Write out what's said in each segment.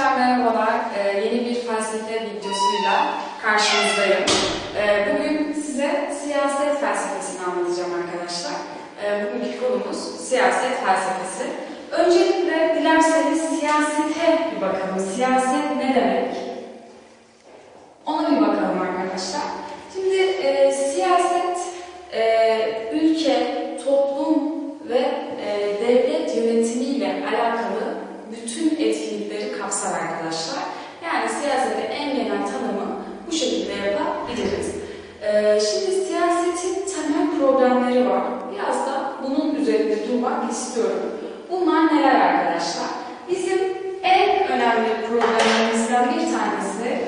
Arkadaşlar merhabalar. Ee, yeni bir felsefe videosuyla karşınızdayım. Ee, bugün size siyaset felsefesini anlatacağım arkadaşlar. Ee, bugünkü konumuz siyaset felsefesi. Öncelikle dilerseniz siyasete bir bakalım. Siyaset ne demek? E, şimdi siyasetin temel problemleri var. Biraz da bunun üzerinde durmak istiyorum. Bunlar neler arkadaşlar? Bizim en önemli problemlerimizden bir tanesi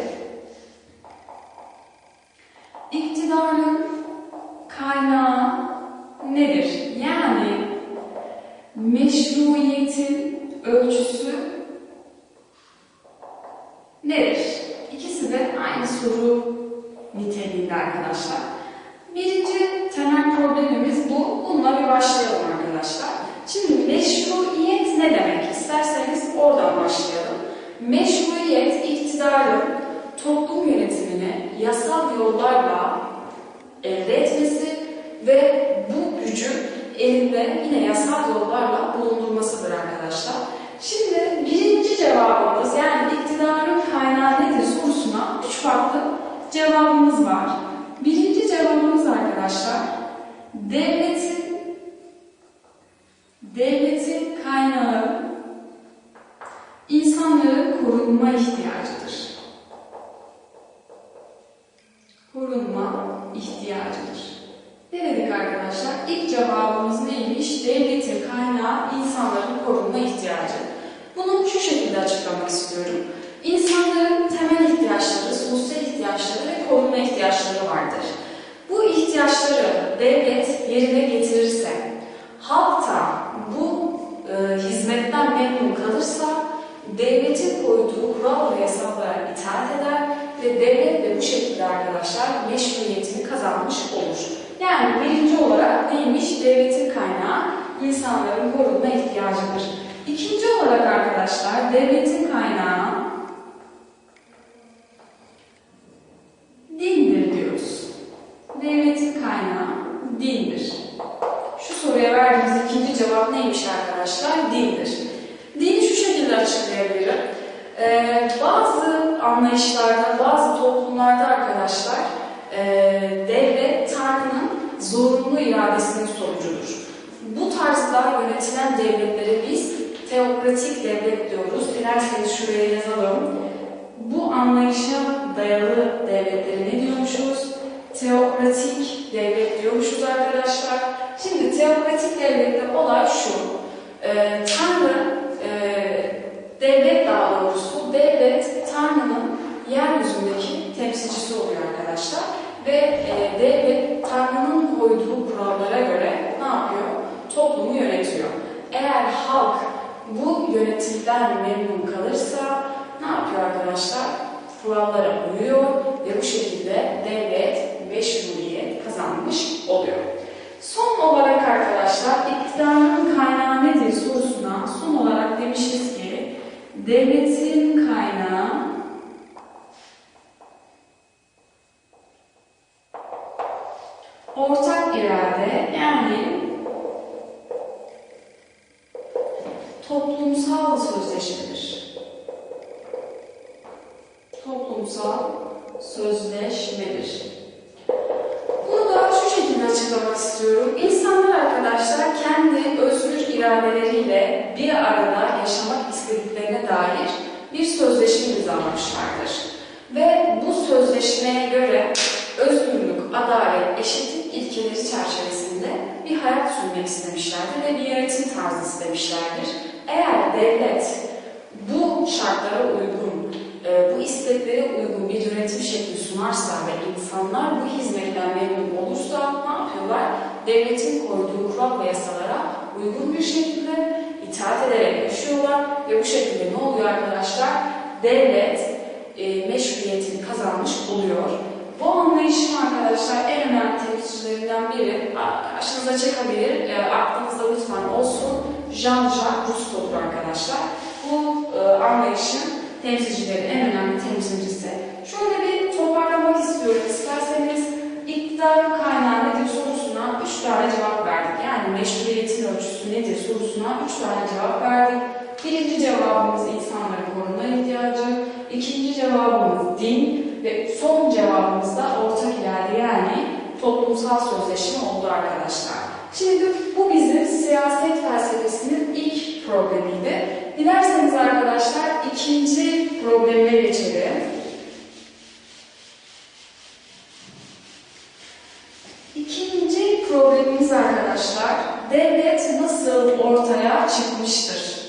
iktidarın kaynağı nedir? Yani meşruiyetin ölçüsü nedir? İkisi de aynı soru niteliğinde arkadaşlar. Birinci temel problemimiz bu. Bununla bir başlayalım arkadaşlar. Şimdi meşruiyet ne demek? İsterseniz oradan başlayalım. Meşruiyet iktidarın toplum yönetimini yasal yollarla elde etmesi ve bu gücü elinde yine yasal yollarla bulundurmasıdır arkadaşlar. Şimdi birinci cevabımız yani iktidarın kaynağı nedir sorusuna üç farklı cevabımız var. Birinci cevabımız arkadaşlar devletin devletin kaynağı insanların korunma ihtiyacıdır. İhtiyacıdır. Ne dedik arkadaşlar? İlk cevabımız neymiş? Devletin kaynağı insanların korunma ihtiyacı. Bunu şu şekilde açıklamak istiyorum. İnsanların temel ihtiyaçları, sosyal ihtiyaçları ve korunma ihtiyaçları vardır. Bu ihtiyaçları devlet yerine getirirse, halk da bu e, hizmetten memnun kalırsa, devletin koyduğu kural ve yasalara itaat eder ve devlet de bu şekilde arkadaşlar meşruiyetini kazanmış olur. Yani birinci olarak neymiş? Devletin kaynağı insanların korunma ihtiyacıdır. İkinci olarak arkadaşlar devletin kaynağı dindir diyoruz. Devletin kaynağı dindir. Şu soruya verdiğimiz ikinci cevap neymiş arkadaşlar? Dindir. Dini şu şekilde açıklayabilirim. Ee, bazı anlayışlarda, bazı toplumlarda arkadaşlar e, devlet Tanrı'nın zorunlu iradesinin sonucudur. Bu tarzda yönetilen devletlere biz teokratik devlet diyoruz. Dilerseniz şuraya yazalım. Bu anlayışa dayalı devletleri ne diyormuşuz? Teokratik devlet diyormuşuz arkadaşlar. Şimdi teokratik devlette olay şu. Ee, Tanrı, e, devlet daha doğrusu, devlet Tanrı'nın yeryüzündeki temsilcisi oluyor arkadaşlar. Ve e, devlet Tanrı'nın koyduğu kurallara göre ne yapıyor? Toplumu yönetiyor. Eğer halk bu yönetimden memnun kalırsa ne yapıyor arkadaşlar? Kurallara uyuyor ve bu şekilde devlet meşruiyet kazanmış oluyor. Son olarak arkadaşlar iktidarın kaynağı nedir sorusuna son olarak demişiz ki devletin kaynağı ortak irade yani toplumsal sözleşmedir. Toplumsal sözleşmedir. Bunu da şu şekilde açıklamak istiyorum. İnsanlar arkadaşlar kendi özgür iradeleriyle bir arada yaşamak istediklerine dair bir sözleşme imzalamışlardır. Ve bu sözleşmeye göre özgürlük, adalet, eşitlik ilkeleri çerçevesinde bir hayat sürmek istemişlerdir ve bir yönetim tarzı istemişlerdir. Eğer devlet bu şartlara uygun, e, bu isteklere uygun bir yönetim şekli sunarsa ve insanlar bu hizmetten memnun olursa ne yapıyorlar? Devletin koyduğu kural ve yasalara uygun bir şekilde itaat ederek yaşıyorlar ve bu şekilde ne oluyor arkadaşlar? Devlet e, meşruiyetini kazanmış oluyor. Bu anlayışın arkadaşlar en önemli temsilcilerinden biri, karşınıza çıkabilir, e, aklınızda lütfen olsun, Jean-Jacques Rousseau'dur arkadaşlar. Bu e, anlayışın temsilcileri, en önemli temsilcisi. Şöyle bir toparlamak istiyorum isterseniz. İktidar kaynağı nedir sorusuna üç tane cevap verdik. Yani meşruiyetin ölçüsü nedir sorusuna üç tane cevap verdik. Birinci cevabımız insanların korunma ihtiyacı, ikinci cevabımız din ve son cevabımız da ortak irade yani toplumsal sözleşme oldu arkadaşlar. Şimdi bu bizim siyaset felsefesinin ilk problemiydi. Dilerseniz arkadaşlar ikinci problemine geçelim. İkinci problemimiz arkadaşlar, devlet nasıl ortaya çıkmıştır?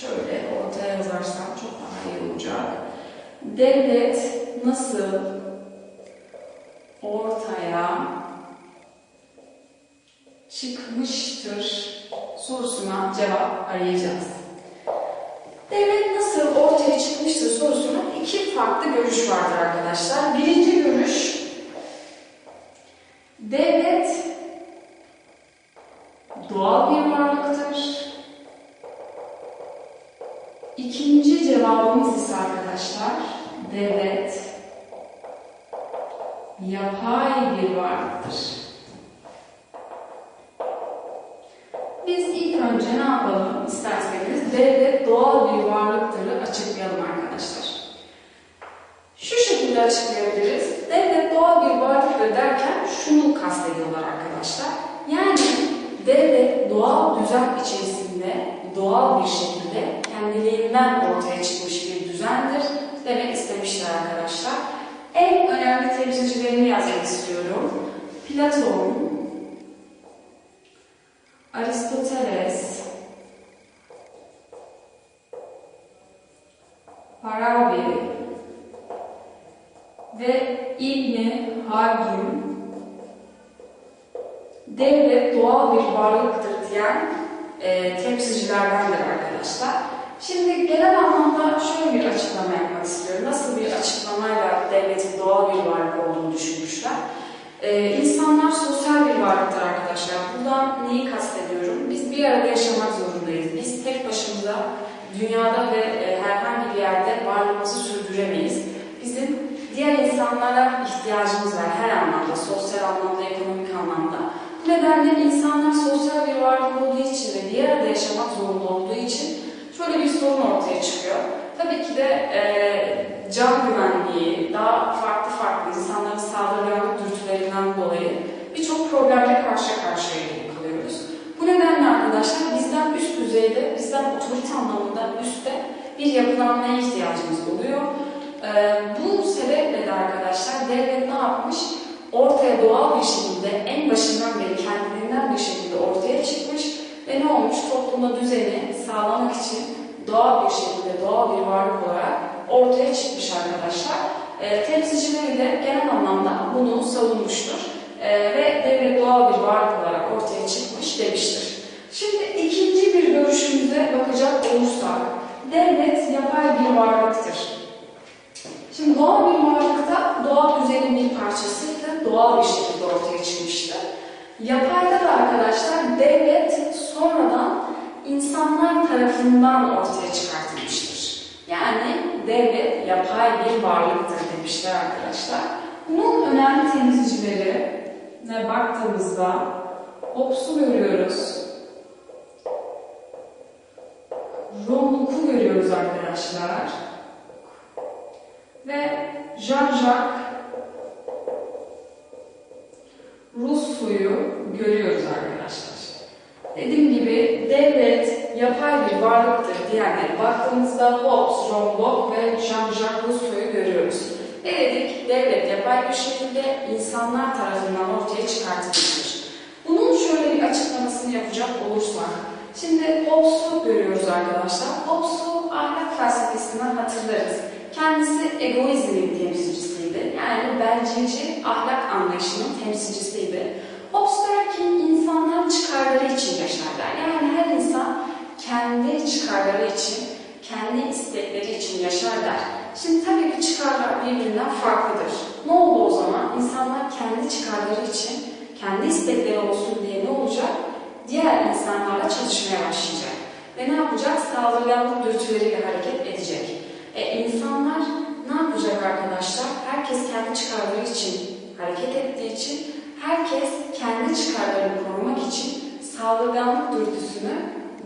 Şöyle ortaya yazarsam çok daha iyi olacak. Devlet nasıl ortaya çıkmıştır sorusuna cevap arayacağız. Devlet nasıl ortaya çıkmıştır sorusuna iki farklı görüş vardır arkadaşlar. Birinci görüş, devlet doğal bir varlıktır. İkinci cevabımız ise arkadaşlar, devlet yapay bir varlıktır. Biz ilk önce ne yapalım isterseniz devlet doğal bir varlıktırı açıklayalım arkadaşlar. Şu şekilde açıklayabiliriz. Devlet doğal bir varlıktır derken şunu kastediyorlar arkadaşlar. Yani devlet doğal düzen içerisinde doğal bir şekilde kendiliğinden ortaya çıkmış bir düzendir demek istemişler arkadaşlar. En önemli temsilcilerini yazmak istiyorum. Platon, Aristoteles, Farabi ve İbni Haldun devlet doğal bir varlıktır diyen e, temsilcilerdendir arkadaşlar. Şimdi genel anlamda şöyle bir açıklama yapmak istiyorum. Nasıl bir açıklamayla devletin doğal bir varlık olduğunu düşünmüşler. Ee, insanlar sosyal bir varlıktır arkadaşlar. Buradan neyi kastediyorum? Biz bir arada yaşamak zorundayız. Biz tek başımıza dünyada ve e, herhangi bir yerde varlığımızı sürdüremeyiz. Bizim diğer insanlara ihtiyacımız var her anlamda, sosyal anlamda, ekonomik anlamda. Bu nedenle insanlar sosyal bir varlık olduğu için ve bir arada yaşamak zorunda olduğu için şöyle bir sorun ortaya çıkıyor. Tabii ki de e, can güvenliği, daha farklı farklı insanların saldırganlık dürtülerinden dolayı birçok problemle karşı karşıya kalıyoruz. Bu nedenle arkadaşlar bizden üst düzeyde, bizden otorite anlamında üstte bir yapılanmaya ihtiyacımız oluyor. E, bu sebeple de arkadaşlar devlet ne yapmış? Ortaya doğal bir şekilde en başından beri kendiliğinden bir şekilde ortaya çıkmış ve ne olmuş? Toplumda düzeni sağlamak için doğal bir şekilde, doğal bir varlık olarak ortaya çıkmış arkadaşlar. E, temsilcileri de genel anlamda bunu savunmuştur. E, ve devlet doğal bir varlık olarak ortaya çıkmış demiştir. Şimdi ikinci bir görüşümüze bakacak olursak, devlet yapay bir varlıktır. Şimdi doğal bir varlıkta doğal düzenin bir parçasıydı, doğal bir şekilde ortaya çıkmıştı. Yapayda da arkadaşlar devlet insanlar tarafından ortaya çıkartılmıştır. Yani devlet yapay bir varlıktır demişler arkadaşlar. Bunun önemli temsilcilerine baktığımızda Hobbes'u görüyoruz. Romluk'u görüyoruz arkadaşlar. Ve Jean-Jacques Rousseau'yu görüyoruz arkadaşlar. Dediğim gibi devlet yapay bir varlıktır diyenlere baktığımızda Hobbes, John ve Jean-Jacques Rousseau'yu görüyoruz. Ne dedik? Devlet yapay bir şekilde insanlar tarafından ortaya çıkartılmıştır. Bunun şöyle bir açıklamasını yapacak olursak, şimdi Hobbes'u görüyoruz arkadaşlar. Hobbes'u ahlak felsefesinden hatırlarız. Kendisi egoizmin temsilcisiydi. Yani bencilci ahlak anlayışının temsilcisiydi. Hobbes ki insanlar çıkarları için yaşarlar. Yani her insan kendi çıkarları için, kendi istekleri için yaşar der. Şimdi tabii ki çıkarlar birbirinden farklıdır. Ne oldu o zaman? İnsanlar kendi çıkarları için, kendi istekleri olsun diye ne olacak? Diğer insanlarla çalışmaya başlayacak. Ve ne yapacak? Saldırganlık dürtüleriyle hareket edecek. E, insanlar ne yapacak arkadaşlar? Herkes kendi çıkarları için hareket ettiği için, herkes kendi çıkarlarını korumak için saldırganlık dürtüsünü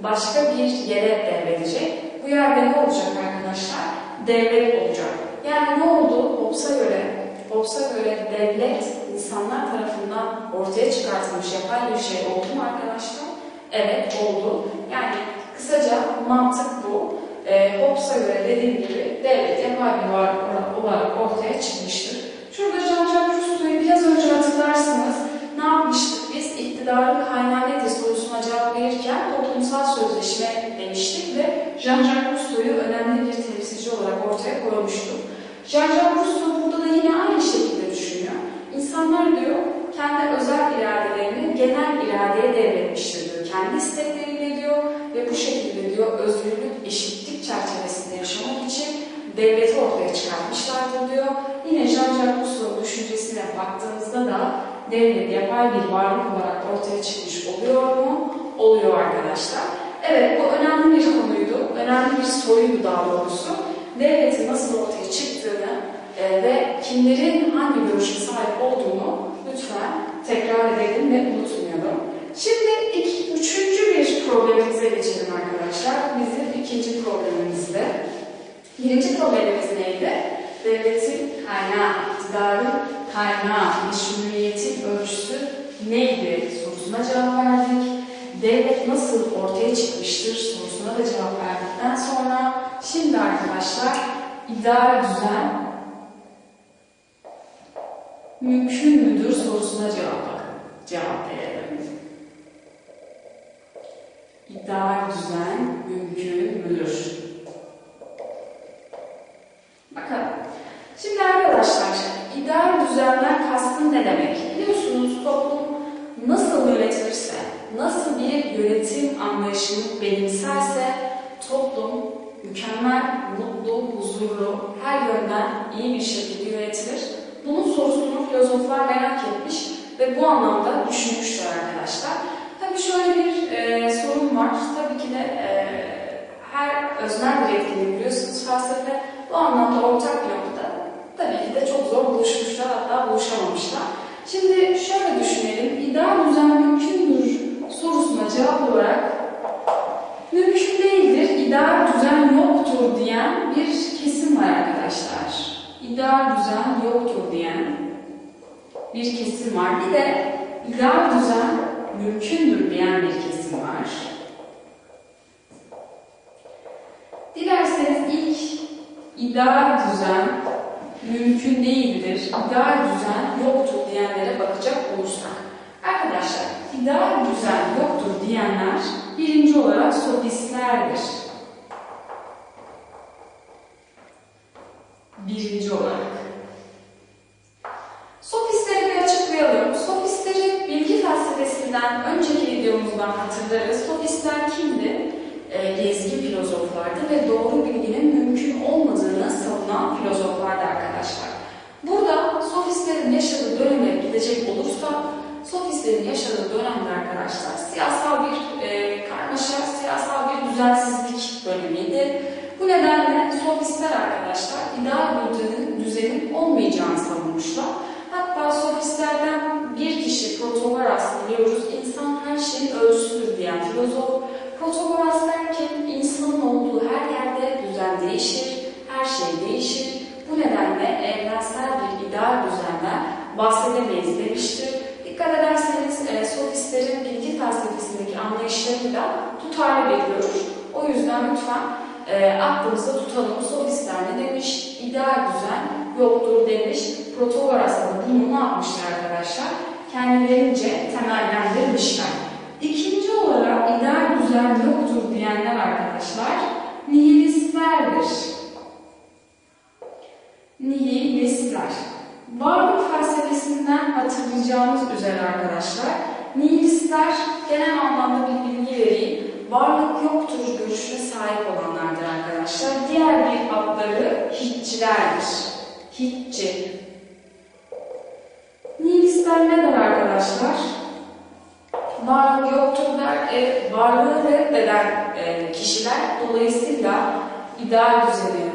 başka bir yere devredecek. Bu yerde ne olacak arkadaşlar? Devlet olacak. Yani ne oldu? Hobbes'a göre, Hobbes'a göre devlet insanlar tarafından ortaya çıkartılmış yapay bir şey oldu mu arkadaşlar? Evet oldu. Yani kısaca mantık bu. E, Hobbes'a göre dediğim gibi devlet yapay bir varlık olarak ortaya çıkmıştır. Şurada Jean-Jacques biraz önce hatırlarsınız. Ne yapmıştık biz? İktidarın kaynağı nedir sorusuna cevap verirken toplumsal sözleşme demiştik ve Jean-Jacques Rousseau'yu önemli bir temsilci olarak ortaya koymuştuk. Jean-Jacques Rousseau burada da yine aynı şekilde düşünüyor. İnsanlar diyor kendi özel iradelerini genel iradeye devretmiştir diyor. Kendi istekleriyle diyor ve bu şekilde diyor özgürlük, eşitlik çerçevesinde yaşamak için devleti ortaya çıkartmışlardır diyor. Yine Jean-Jacques Rousseau düşüncesine baktığımızda da devlet yapay bir varlık olarak ortaya çıkmış oluyor mu? Oluyor arkadaşlar. Evet bu önemli bir konuydu. Önemli bir soruydu daha doğrusu. Devletin nasıl ortaya çıktığını e, ve kimlerin hangi görüşe sahip olduğunu lütfen tekrar edelim ve unutmayalım. Şimdi iki, üçüncü bir problemimize geçelim arkadaşlar. Bizim ikinci problemimizde. Birinci problemimiz neydi? Devletin kaynağı, iktidarın kaynağı, meşruiyetin ölçüsü neydi sorusuna cevap verdik. Devlet nasıl ortaya çıkmıştır sorusuna da cevap verdikten sonra şimdi arkadaşlar idare düzen mümkün müdür sorusuna cevap cevap verelim. İdare düzen mümkün müdür? Bakalım. Şimdi arkadaşlar, ideal düzenden kastım ne demek? Biliyorsunuz toplum nasıl yönetilirse, nasıl bir yönetim anlayışını benimserse toplum mükemmel, mutlu, huzurlu, her yönden iyi bir şekilde yönetilir. Bunun sorusunu filozoflar merak etmiş ve bu anlamda düşünmüşler arkadaşlar. Tabii şöyle bir e, sorun var. Tabii ki de e, her öznel bir etkinlik biliyorsunuz felsefe bu anlamda ortak bir noktada tabii ki de çok zor buluşmuşlar hatta buluşamamışlar. Şimdi şöyle düşünelim. İdeal düzen mümkün müdür sorusuna cevap olarak mümkün değildir. İdeal düzen yoktur diyen bir kesim var arkadaşlar. İdeal düzen yoktur diyen bir kesim var. Bir de ideal düzen mümkündür diyen bir kesim var. Dilerseniz ilk ideal düzen mümkün değildir, ideal düzen yoktur diyenlere bakacak olursak. Arkadaşlar, ideal düzen yoktur diyenler birinci olarak sofistlerdir. Birinci olarak. Sofistleri bir açıklayalım. Sofistleri bilgi felsefesinden önceki videomuzdan hatırlarız. Sofistler kimdi? E, gezgin filozoflardı ve doğru bilginin mümkün olmadığını savunan filozoflardı arkadaşlar. Burada sofistlerin yaşadığı döneme gidecek olursak, sofistlerin yaşadığı dönemde arkadaşlar siyasal bir e, karmaşa, siyasal bir düzensizlik dönemiydi. Bu nedenle sofistler arkadaşlar ideal bir düzenin, olmayacağını savunmuşlar. Hatta sofistlerden bir kişi Protagoras biliyoruz, insan her şeyin ölçüsüdür diyen filozof. Protagoras derken insanın olduğu her yerde düzen değişir, her şey değişir. Bu nedenle evrensel bir ideal düzenden bahsedemeyiz demiştir. Dikkat ederseniz e, sofistlerin bilgi felsefesindeki anlayışlarıyla tutarlı bir görür. O yüzden lütfen e, aklımızda tutalım. Sofistler ne demiş? İdeal düzen yoktur demiş. Protagoras da bunu ne yapmışlar arkadaşlar? Kendilerince temellendirmişler. İkinci olarak ideal düzen yoktur diyenler arkadaşlar nihilistlerdir. Nihilistler. Varlık felsefesinden hatırlayacağımız üzere arkadaşlar, nihilistler genel anlamda bir bilgi vereyim. Varlık yoktur görüşüne sahip olanlardır arkadaşlar. Diğer bir adları hiççilerdir. Hiççi. Nihilistler ne der arkadaşlar? Varlık yoktur der, e, varlığı reddeden e, kişiler dolayısıyla ideal düzeni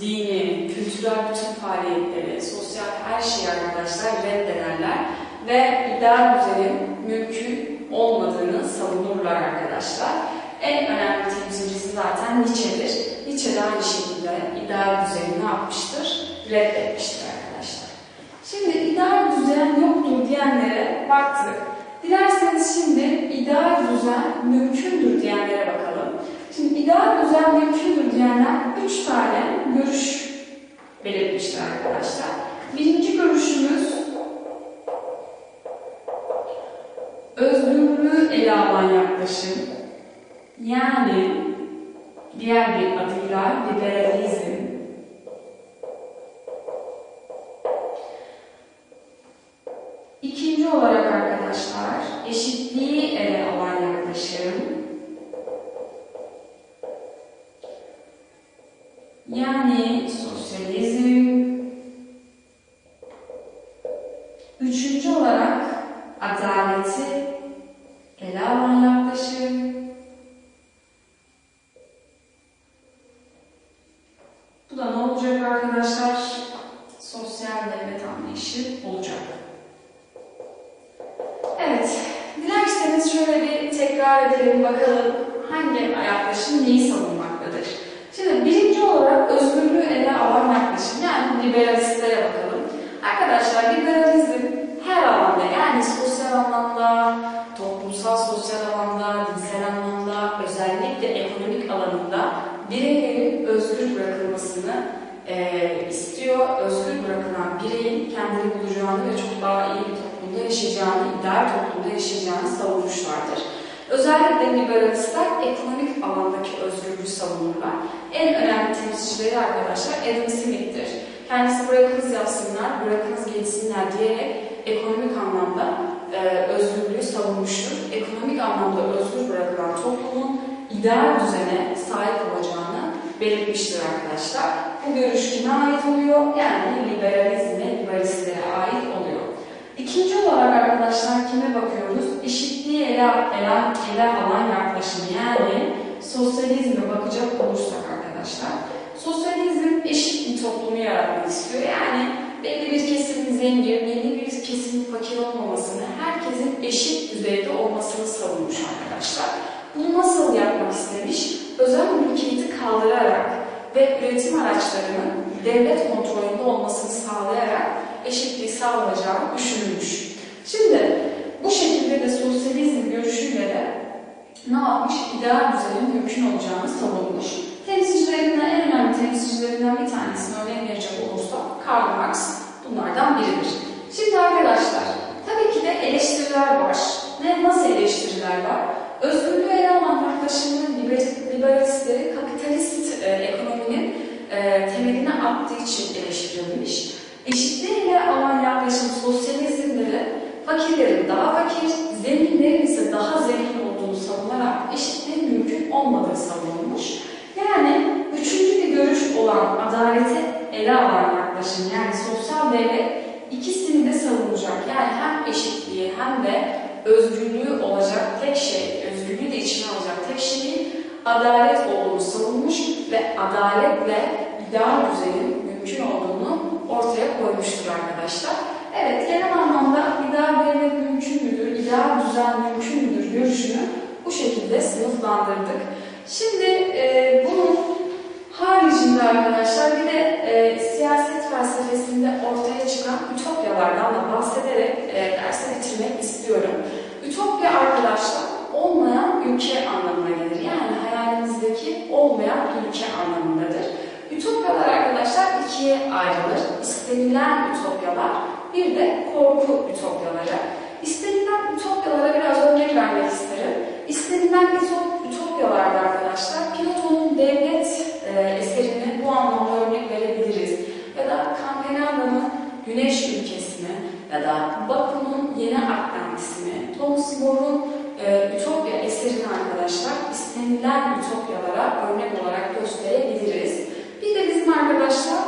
dini, kültürel bütün faaliyetleri, sosyal her şeyi arkadaşlar reddederler ve ideal düzenin mümkün olmadığını savunurlar arkadaşlar. En önemli temsilcisi zaten Nietzsche'dir. Nietzsche de aynı şekilde ideal düzeni ne yapmıştır? Reddetmiştir arkadaşlar. Şimdi ideal düzen yoktur diyenlere baktık. Dilerseniz şimdi ideal düzen mümkündür diyenlere bakalım. Şimdi ideal düzen mümkündür diyenler üç tane görüş belirtmişler arkadaşlar. Birinci görüşümüz özgürlüğü ele alan yaklaşım. Yani diğer bir adıyla liberalizm. İkinci olarak arkadaşlar eşitliği ele alan yaklaşım. Yani sosyalizm. Üçüncü olarak adaleti ele alan yaklaşım. Bu da ne olacak arkadaşlar? Sosyal devlet anlayışı olacak. Evet, dilerseniz şöyle bir tekrar edelim bakalım hangi yaklaşım neyi savunmaktadır. Şimdi birinci olarak özgürlüğü ele alan yaklaşım yani liberalistlere bakalım. Arkadaşlar liberalizm her alanda yani sosyal anlamda, toplumsal sosyal alanda, dinsel anlamda, özellikle ekonomik alanında bireylerin özgür bırakılmasını e, istiyor. Özgür bırakılan bireyin kendini bulacağını ve çok daha iyi bir toplumda yaşayacağını, ideal toplumda yaşayacağını savunmuşlardır. Özellikle liberalistler ekonomik alandaki özgürlüğü savunurlar. En önemli temsilcileri arkadaşlar Adam Smith'tir. Kendisi bırakınız yapsınlar, bırakınız gelsinler diyerek ekonomik anlamda e, özgürlüğü savunmuştur. Ekonomik anlamda özgür bırakılan toplumun ideal düzene sahip olacağını belirtmiştir arkadaşlar. Bu görüş kime ait oluyor? Yani liberalizme, liberalistlere ait oluyor. İkinci olarak arkadaşlar kime bakıyoruz? Eşitliği ele, ele, ele alan yaklaşım yani sosyalizme bakacak olursak arkadaşlar. Sosyalizm eşit bir toplumu yaratmak istiyor. Yani belli bir kesimin zengin, belli bir kesimin fakir olmamasını, herkesin eşit düzeyde olmasını savunmuş arkadaşlar. Bunu nasıl yapmak istemiş? Özel mülkiyeti kaldırarak ve üretim araçlarının devlet kontrolünde olmasını sağlayarak eşitliği sağlayacağı düşünülmüş. Şimdi bu şekilde de sosyalizm görüşüyle de ne yapmış? İdeal düzenin mümkün olacağını savunmuş. Temsilcilerinden en önemli temsilcilerinden bir tanesini örnek verecek olursak Karl Marx bunlardan biridir. Şimdi arkadaşlar tabii ki de eleştiriler var. Ne, nasıl eleştiriler var? Özgürlüğü ele alan yaklaşımın liber- liberalistleri kapitalist e, ekonominin e, temeline attığı için eleştirilmiş. Eşitliği ele alan yaklaşım sosyalizmde de fakirlerin daha fakir, zenginlerin ise daha zengin olduğunu savunarak eşitliğin mümkün olmadığı savunulmuş. Yani üçüncü bir görüş olan adaleti ele alan yaklaşım yani sosyal devlet ikisini de savunacak. Yani hem eşitliği hem de özgürlüğü olacak tek şey, özgürlüğü de içine alacak tek şeyin adalet olduğunu savunmuş ve adaletle ideal düzenin mümkün olduğunu ortaya koymuştur arkadaşlar. Evet, genel anlamda ideal devlet mümkün müdür, ideal düzen mümkün müdür görüşünü bu şekilde sınıflandırdık. Şimdi e, bunun haricinde arkadaşlar bir de e, siyaset felsefesinde ortaya çıkan ütopyalardan da bahsederek e, dersi bitirmek istiyorum. Ütopya arkadaşlar olmayan ülke anlamına gelir. Yani hayalimizdeki olmayan ülke anlamındadır. Ütopyalar arkadaşlar ikiye ayrılır. İstenilen ütopyalar, bir de korku ütopyaları. İstenilen ütopyalara biraz örnek vermek isterim. İstenilen ütop- ütopyalarda arkadaşlar Platon'un devlet e, eserini bu anlamda örnek verebiliriz. Ya da Campanella'nın Güneş ülkesini ya da Baku'nun Yeni Atlantis'ini, Thomas More'un e, Ütopya eserini arkadaşlar istenilen ütopyalara örnek olarak gösterebiliriz. Bir de bizim arkadaşlar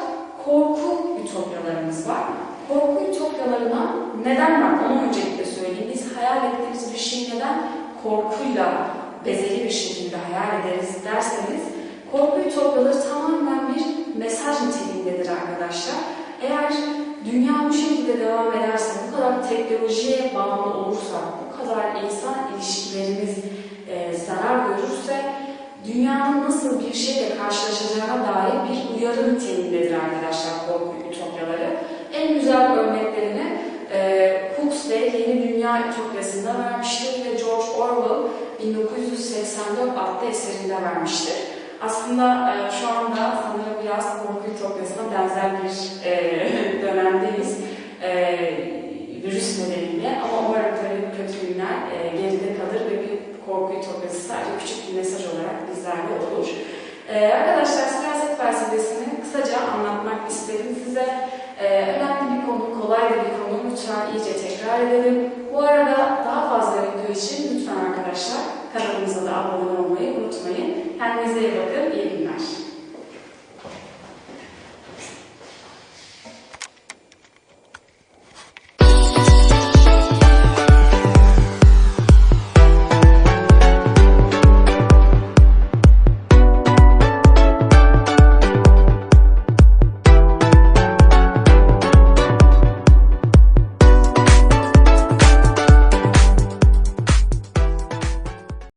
korku ütopyalarımız var. Korku ütopyalarına neden var? Onu öncelikle söyleyeyim. Biz hayal ettiğimiz bir şeyi neden korkuyla bezeli bir şekilde hayal ederiz derseniz Korku ütopyaları tamamen bir mesaj niteliğindedir arkadaşlar. Eğer dünya bu şekilde devam ederse, bu kadar teknolojiye bağımlı olursak, bu kadar insan ilişkilerimiz e, zarar görürse, dünyanın nasıl bir şeyle karşılaşacağına dair bir uyarı niteliğindedir arkadaşlar korku ütopyaları. En güzel örneklerini e, Huxley Yeni Dünya Ütopyası'nda vermiştir ve George Orwell 1984 adlı eserinde vermiştir. Aslında e, şu anda sanırım biraz korku ütopyasına benzer bir e, dönemdeyiz. E, virüs nedeniyle ama umarım tabii bu kötü günler e, geride kalır ve bir korku ütopyası sadece küçük bir mesaj olarak bizlerle olur. E, arkadaşlar siyaset felsefesini kısaca anlatmak istedim size. E, önemli bir konu, kolay da bir konu. Lütfen iyice tekrar edelim. Bu arada daha fazla video için lütfen arkadaşlar kanalımıza da abone olmayı unutmayın. Kendinize iyi bakın, iyi günler.